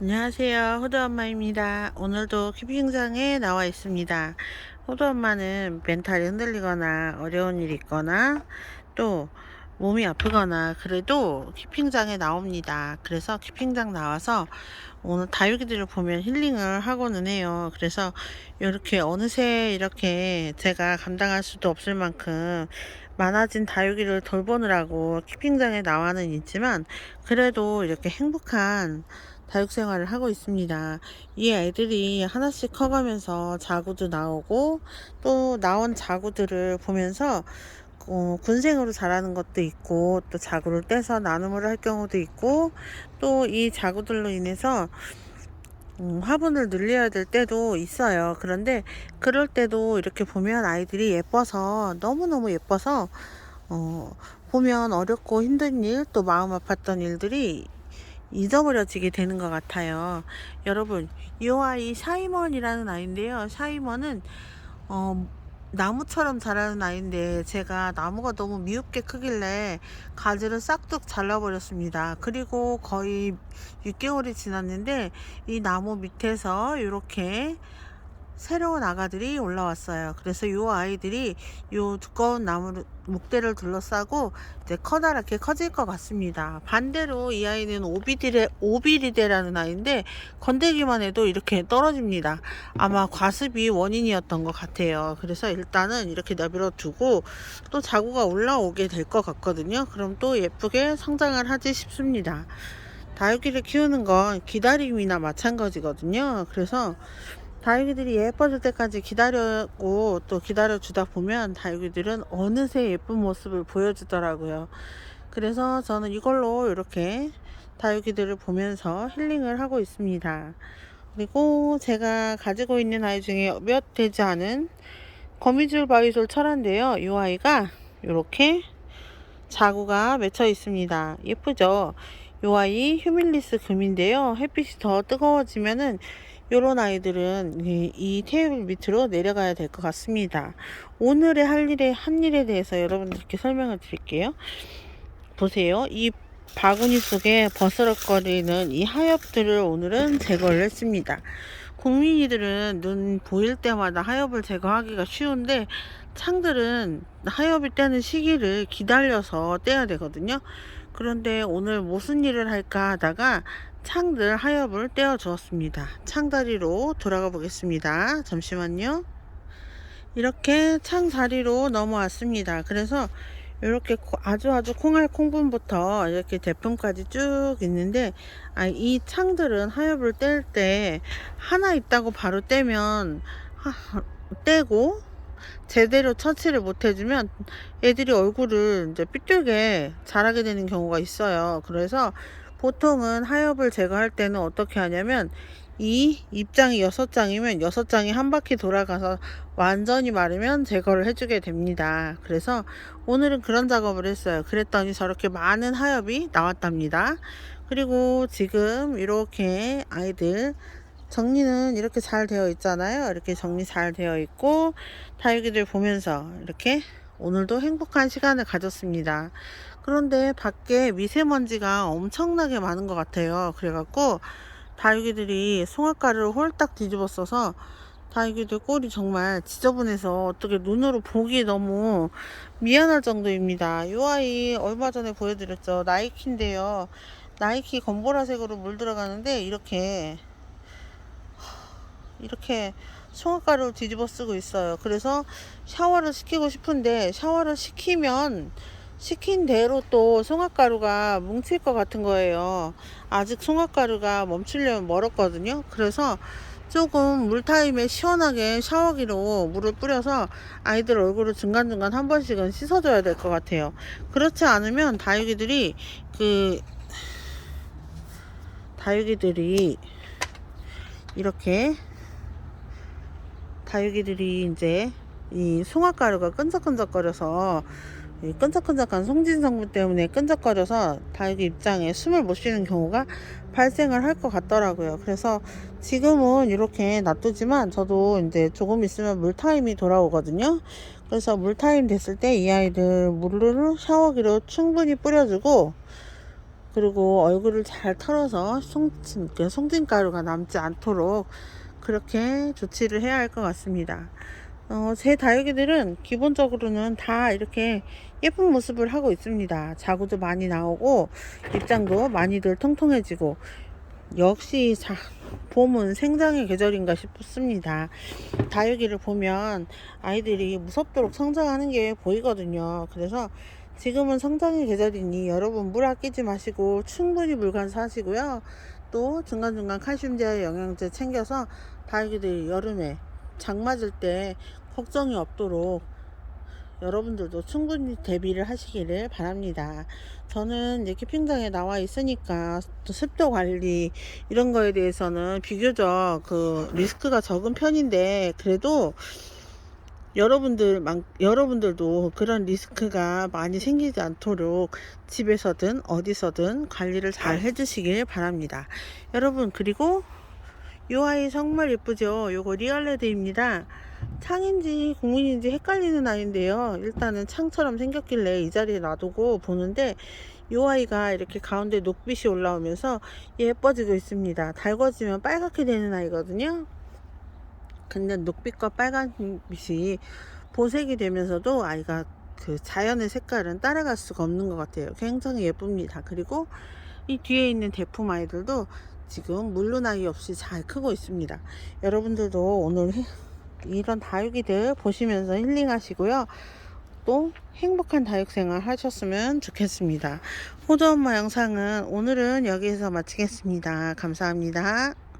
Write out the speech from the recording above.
안녕하세요. 호두 엄마입니다. 오늘도 키핑장에 나와 있습니다. 호두 엄마는 멘탈이 흔들리거나 어려운 일이 있거나 또 몸이 아프거나 그래도 키핑장에 나옵니다. 그래서 키핑장 나와서 오늘 다육이들을 보면 힐링을 하고는 해요. 그래서 이렇게 어느새 이렇게 제가 감당할 수도 없을 만큼 많아진 다육이를 돌보느라고 키핑장에 나와는 있지만 그래도 이렇게 행복한 다육 생활을 하고 있습니다. 이 애들이 하나씩 커가면서 자구도 나오고 또 나온 자구들을 보면서 어, 군생으로 자라는 것도 있고 또 자구를 떼서 나눔을 할 경우도 있고 또 이 자구들로 인해서 음, 화분을 늘려야 될 때도 있어요. 그런데 그럴 때도 이렇게 보면 아이들이 예뻐서 너무너무 예뻐서 어, 보면 어렵고 힘든 일 또 마음 아팠던 일들이 잊어버려지게 되는 것 같아요. 여러분, 이 아이 샤이먼이라는 아이인데요. 샤이먼은 어, 나무처럼 자라는 아이인데 제가 나무가 너무 미흡게 크길래 가지를 싹둑 잘라버렸습니다. 그리고 거의 6개월이 지났는데 이 나무 밑에서 이렇게 새로운 아가들이 올라왔어요. 그래서 이 아이들이 이 두꺼운 나무 목대를 둘러싸고 이제 커다랗게 커질 것 같습니다. 반대로 이 아이는 오비디레, 오비리데라는 아이인데 건들기만 해도 이렇게 떨어집니다. 아마 과습이 원인이었던 것 같아요. 그래서 일단은 이렇게 내버려 두고 또 자구가 올라오게 될 것 같거든요. 그럼 또 예쁘게 성장을 하지 싶습니다. 다육이를 키우는 건 기다림이나 마찬가지거든요. 그래서 다육이들이 예뻐질 때까지 기다려고 또 기다려주다 보면 다육이들은 어느새 예쁜 모습을 보여주더라고요. 그래서 저는 이걸로 이렇게 다육이들을 보면서 힐링을 하고 있습니다. 그리고 제가 가지고 있는 아이 중에 몇 되지 않은 거미줄 바위솔 철화인데요. 이 아이가 이렇게 자구가 맺혀 있습니다. 예쁘죠? 이 아이 휴밀리스 금인데요. 햇빛이 더 뜨거워지면은 요런 아이들은 이, 이 테이블 밑으로 내려가야 될 것 같습니다. 오늘의 할 일에 한 일에 대해서 여러분들께 설명을 드릴게요. 보세요. 이 바구니 속에 버스럭거리는 이 하엽들을 오늘은 제거를 했습니다. 국민이들은 눈 보일 때마다 하엽을 제거하기가 쉬운데 창들은 하엽이 떼는 시기를 기다려서 떼야 되거든요. 그런데 오늘 무슨 일을 할까 하다가 창들 하엽을 떼어 주었습니다. 창다리로 돌아가 보겠습니다. 잠시만요. 이렇게 창자리로 넘어왔습니다. 그래서 이렇게 아주 아주 콩알 콩분부터 이렇게 제품까지 쭉 있는데 아, 이 창들은 하엽을 뗄 때 하나 있다고 바로 떼면 하, 떼고 제대로 처치를 못 해주면 애들이 얼굴을 이제 삐뚤게 자라게 되는 경우가 있어요. 그래서 보통은 하엽을 제거할 때는 어떻게 하냐면 이 입장이 여섯 장이면 여섯 장이 한 바퀴 돌아가서 완전히 마르면 제거를 해주게 됩니다. 그래서 오늘은 그런 작업을 했어요. 그랬더니 저렇게 많은 하엽이 나왔답니다. 그리고 지금 이렇게 아이들 정리는 이렇게 잘 되어 있잖아요. 이렇게 정리 잘 되어 있고 다육이들 보면서 이렇게 오늘도 행복한 시간을 가졌습니다. 그런데 밖에 미세먼지가 엄청나게 많은 것 같아요. 그래갖고 다육이들이 송악가루를 홀딱 뒤집어 써서 다육이들 꼴이 정말 지저분해서 어떻게 눈으로 보기 너무 미안할 정도입니다. 이 아이 얼마 전에 보여드렸죠. 나이키인데요. 나이키 검보라색으로 물 들어가는데 이렇게 이렇게 송악가루를 뒤집어 쓰고 있어요. 그래서 샤워를 시키고 싶은데 샤워를 시키면 시킨 대로 또 송악가루가 뭉칠 것 같은 거예요. 아직 송악가루가 멈추려면 멀었거든요. 그래서 조금 물타임에 시원하게 샤워기로 물을 뿌려서 아이들 얼굴을 중간중간 한 번씩은 씻어줘야 될 것 같아요. 그렇지 않으면 다육이들이 그 다육이들이 이렇게 다육이들이 이제 이 송화가루가 끈적끈적거려서 이 끈적끈적한 송진 성분 때문에 끈적거려서 다육이 입장에 숨을 못 쉬는 경우가 발생을 할 것 같더라고요. 그래서 지금은 이렇게 놔두지만 저도 이제 조금 있으면 물타임이 돌아오거든요. 그래서 물타임 됐을 때 이 아이들 물을 샤워기로 충분히 뿌려주고 그리고 얼굴을 잘 털어서 송, 그 송진가루가 남지 않도록 그렇게 조치를 해야 할 것 같습니다. 어, 제 다육이들은 기본적으로는 다 이렇게 예쁜 모습을 하고 있습니다. 자구도 많이 나오고 입장도 많이들 통통해지고 역시 자, 봄은 생장의 계절인가 싶습니다. 다육이를 보면 아이들이 무섭도록 성장하는 게 보이거든요. 그래서 지금은 성장의 계절이니 여러분 물 아끼지 마시고 충분히 물 간수하시고요. 또 중간중간 칼슘제, 영양제 챙겨서 다육이들이 여름에 장 맞을 때 걱정이 없도록 여러분들도 충분히 대비를 하시기를 바랍니다. 저는 이제 캠핑장에 나와 있으니까 또 습도 관리 이런 거에 대해서는 비교적 그 리스크가 적은 편인데 그래도 여러분들 만 여러분들도 그런 리스크가 많이 생기지 않도록 집에서든 어디서든 관리를 잘 해주시길 바랍니다. 여러분 그리고 요 아이 정말 예쁘죠? 요거 리얼레드입니다. 창인지 공인인지 헷갈리는 아이인데요. 일단은 창처럼 생겼길래 이 자리에 놔두고 보는데 요 아이가 이렇게 가운데 녹빛이 올라오면서 예뻐지고 있습니다. 달궈지면 빨갛게 되는 아이거든요. 근데 녹빛과 빨간빛이 보색이 되면서도 아이가 그 자연의 색깔은 따라갈 수가 없는 것 같아요. 굉장히 예쁩니다. 그리고 이 뒤에 있는 대품 아이들도 지금 물로 나이 없이 잘 크고 있습니다. 여러분들도 오늘 해- 이런 다육이들 보시면서 힐링하시고요. 또 행복한 다육 생활 하셨으면 좋겠습니다. 호주 엄마 영상은 오늘은 여기에서 마치겠습니다. 감사합니다.